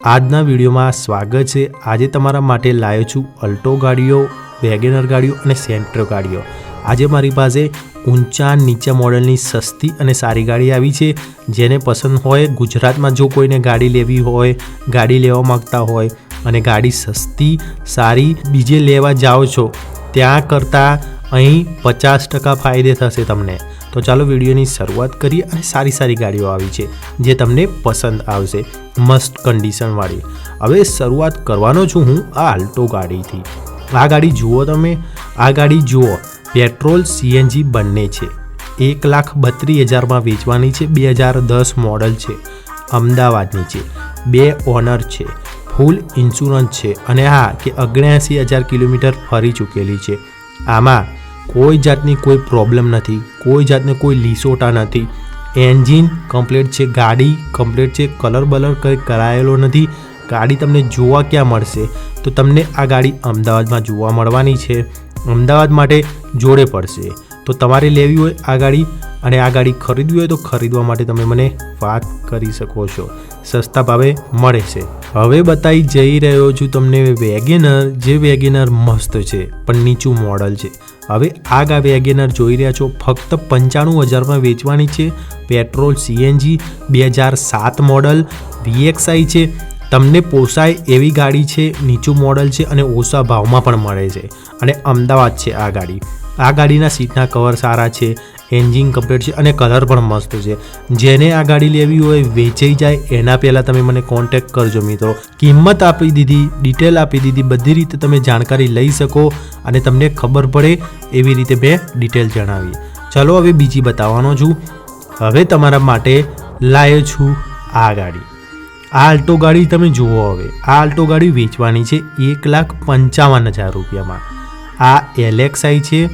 આજના વિડીયોમાં સ્વાગત છે. આજે તમારા માટે લાવ્યો છું અલ્ટો ગાડીઓ, વેગેનર ગાડીઓ અને સેન્ટ્રો ગાડીઓ. આજે મારી પાસે ઊંચા નીચા મોડલની સસ્તી અને સારી ગાડી આવી છે. જેને પસંદ હોય ગુજરાતમાં જો કોઈને ગાડી લેવી હોય, ગાડી લેવા માગતા હોય અને ગાડી સસ્તી, સારી બીજે લેવા જાઓ છો, ત્યાં કરતાં અહીં પચાસ ટકા ફાયદે થશે તમને. તો ચાલો વિડીયોની શરૂઆત કરીએ અને સારી સારી ગાડીઓ આવી છે, જે તમને પસંદ આવશે. મસ્ત કન્ડિશનવાળી હવે શરૂઆત કરવાનો છું હું આ આલ્ટો ગાડીથી. આ ગાડી જુઓ તમે, આ ગાડી જુઓ પેટ્રોલ સીએનજી બંને છે. એક લાખ બત્રીસ હજારમાં વેચવાની છે, બે હજાર દસ મોડલ છે, અમદાવાદની છે. બે ઓનર છે ફૂલ ઇન્સ્યોરન્સ છે અને હા, કે અગણ્યાસી હજાર કિલોમીટર ફરી ચૂકેલી છે. આમાં કોઈ જાતની કોઈ પ્રોબ્લેમ નથી, કોઈ જાતને કોઈ લીસોટા નથી. એન્જિન કમ્પ્લીટ છે, ગાડી કમ્પ્લીટ છે કલર બલર કંઈ કરાયેલો નથી. ગાડી તમને જોવા ક્યાં મળશે? તો તમને આ ગાડી અમદાવાદમાં જોવા મળવાની છે. અમદાવાદ માટે જોડે પડશે. તો તમારે લેવી હોય આ ગાડી અને આ ગાડી ખરીદવી હોય તો ખરીદવા માટે તમે મને વાત કરી શકો છો. સસ્તા ભાવે મળે છે. હવે બતાવી જઈ રહ્યો છું તમને વેગેનર જે વેગેનર મસ્ત છે, પણ નીચું મોડલ છે. હવે આ ગા વેગેનર જોઈ રહ્યા છો. ફક્ત પંચાણું હજારમાં વેચવાની છે. પેટ્રોલ સીએનજી બે હજાર સાત મોડલ વીએક્સઆઈ છે. તમને પોસાય એવી ગાડી છે, નીચું મોડલ છે અને ઓછા ભાવમાં પણ મળે છે. અને અમદાવાદ છે આ ગાડી. આ ગાડીના સીટના કવર સારા છે. એન્જિન કમ્પ્લીટ છે અને કલર પણ મસ્ત છે. જેને આ ગાડી લેવી હોય, વેચાઈ જાય, એના પહેલાં તમે મને કોન્ટેક્ટ કરજો મિત્રો. કિંમત આપી દીધી ડિટેલ આપી દીધી, બધી રીતે તમે જાણકારી લઈ શકો અને તમને ખબર પડે એવી રીતે મેં ડિટેલ જણાવી. ચલો હવે બીજી બતાવવાનો છું. હવે તમારા માટે લાવ્યો છું આ ગાડી. આ આલ્ટો ગાડી તમે જુઓ હવે. આ આલ્ટો ગાડી વેચવાની છે એક લાખ પંચાવન હજાર રૂપિયામાં. આ એલેક્સાઈ છે.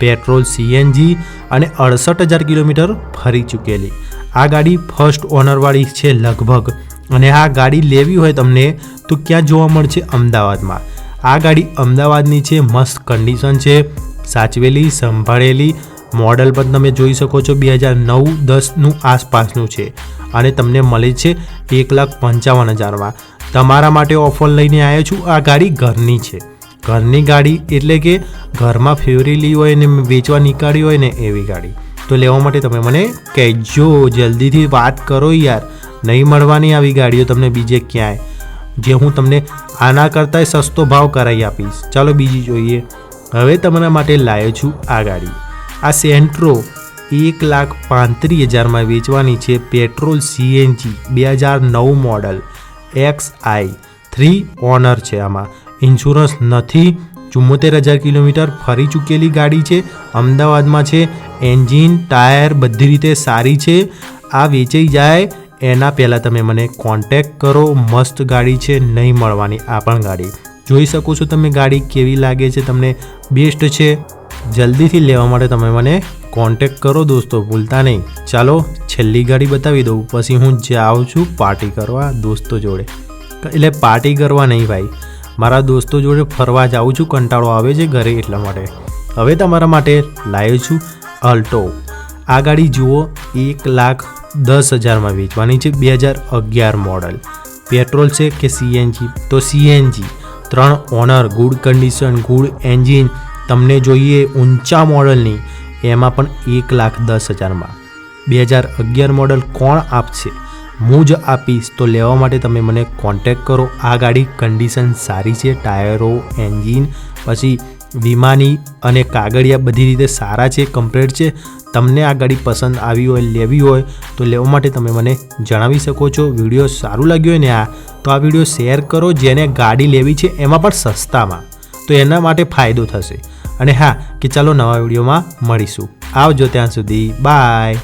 પેટ્રોલ સીએનજી અને અડસઠ હજાર કિલોમીટર ફરી ચૂકેલી. આ ગાડી ફર્સ્ટ ઓનરવાળી છે લગભગ. અને આ ગાડી લેવી હોય તમને તો ક્યાં જોવા મળશે અમદાવાદમાં. આ ગાડી અમદાવાદની છે, મસ્ત કન્ડિશન છે, સાચવેલી, સંભાળેલી મોડલ પણ તમે જોઈ શકો છો બે હજાર નવ, દસનું આસપાસનું છે. અને તમને મળે છે એક લાખ પંચાવન હજારમાં. તમારા માટે ઓફર લઈને આવ્યો છું, આ ગાડી ઘરની છે. ઘરની ગાડી એટલે કે ઘરમાં ફેવરેલી હોય ને વેચવા નીકાળી હોય ને એવી ગાડી. તો લેવા માટે તમે મને કહેજો, જલ્દીથી વાત કરો યાર. નહીં મળવાની આવી ગાડીઓ તમને બીજે ક્યાંય. જે હું તમને આના કરતાંય સસ્તો ભાવ કરાવી આપીશ. ચાલો બીજી જોઈએ. હવે તમારા માટે લાવ્યો છું આ ગાડી. આ સેન્ટ્રો એક લાખ પાંત્રીસ હજારમાં વેચવાની છે પેટ્રોલ સીએનજી, બે હજાર નવ model X I. Three owner છે આમાં. ઇન્સ્યોરન્સ નથી. ચુમ્મોતેર હજાર કિલોમીટર ફરી ચૂકેલી ગાડી છે. અમદાવાદમાં છે. એન્જિન, ટાયર બધી રીતે સારી છે. આ વેચાઈ જાય. એના પહેલાં તમે મને કોન્ટેક કરો. મસ્ત ગાડી છે. નહીં મળવાની આ પણ ગાડી. જોઈ શકો છો તમે ગાડી કેવી લાગે છે. તમને બેસ્ટ છે. જલ્દીથી લેવા માટે તમે મને કોન્ટેક કરો દોસ્તો, ભૂલતા નહીં. ચાલો, છેલ્લી ગાડી બતાવી દઉં. પછી હું જાઉં છું પાર્ટી કરવા દોસ્તો જોડે. એટલે પાર્ટી કરવા નહીં ભાઈ. મારા દોસ્તો જોડે ફરવા જાઉં છું, કંટાળો આવે છે ઘરે એટલા માટે. હવે તમારા માટે લાવ્યો છું અલ્ટો. આ ગાડી જુઓ, એક લાખ દસ હજારમાં વેચવાની છે, બે હજાર અગિયાર મોડલ. પેટ્રોલ છે કે સીએનજી? તો સીએનજી. ત્રણ owner, good condition, good engine, તમને જોઈએ ઊંચા મોડલની, એમાં પણ એક લાખ દસ હજારમાં. બે હજાર અગિયાર મોડલ કોણ આપશે? હું જ આપીશ. તો લેવા માટે તમે મને કોન્ટેક કરો. આ ગાડી કન્ડિશન સારી છે. ટાયરો એન્જિન પછી વીમાની અને કાગળિયા બધી રીતે સારા છે કમ્પ્લેટ છે. તમને આ ગાડી પસંદ આવી હોય, લેવી હોય, તો લેવા માટે તમે મને જણાવી શકો છો. વીડિયો સારું લાગ્યું હોય ને આ, તો આ વીડિયો શેર કરો. જેને ગાડી લેવી છે, એમાં પણ સસ્તામાં. તો એના માટે ફાયદો થશે. અને હા, કે ચાલો નવા વિડીયોમાં મળીશું. આવજો ત્યાં સુધી. બાય.